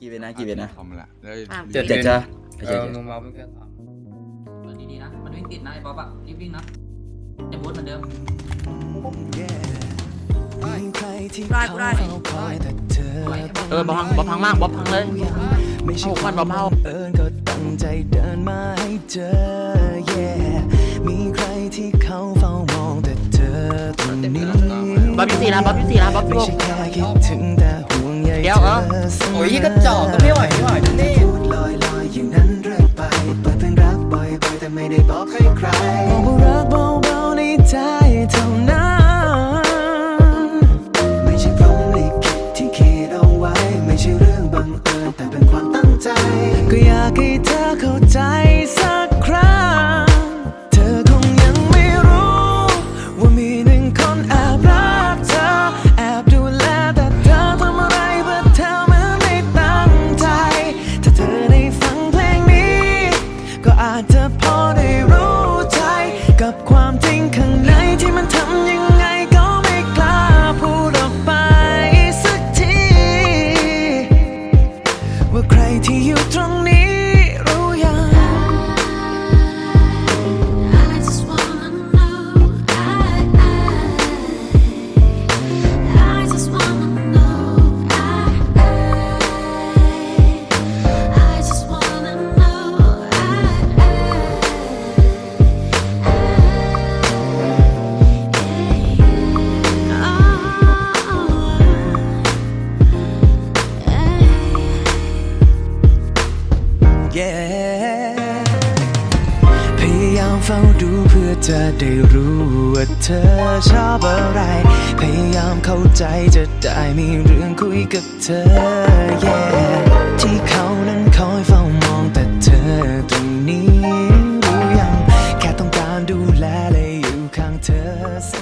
กี่เวนนะกี่เวนนะคอมละแล้วอะ เจ็ดเจ็ดจ้ะโอเอเคอโอเค ลงมาเป็นแค่สามเปิดดีๆนะ มันวิ่งติดนะไอ้ป๊อปอะรีบวิ่งนะจะบูทเหมือนเดิม ได้กูได้เออบอพังบอพังมากบอพังเลยเอาควันบอเผาเอิญก็ตั้งใจเดินมาให้เจอ yeah มีใครที่เขาเฝ้ามองแต่เธอตรงนี้บอพี่สี่นะบอพี่สี่นะบอพี่ไม่หกใช่แค่คิดถึงแต่ห่วงใยเดียวเหรอโอ้ยกระจอกก็ไม่ไหวไม่ไหวนี่พูดลอยลอยอย่างนั้นเรื่อยไปเปิดเพลงรักบ่อยๆแต่ไม่ได้บอกให้ใครบอกว่ารักเบาๆในใจเท่านั้น ไม่ใช่พรหมลิขิตที่คิดเอาไว้ ไม่ใช่เรื่องบังเอิญแต่เป็นความตั้งใจ ก็อยากให้เธอเข้าใจ yeah พยายามเฝ้าดูเพื่อจะได้รู้ว่าเธอชอบอะไร พยายามเข้าใจจะได้มีเรื่องคุยกับเธอ yeah ที่เขานั้นคอยเฝ้ามองแต่เธอตรงนี้รู้ยัง แค่ต้องการดูแลและอยู่ข้างเธอเส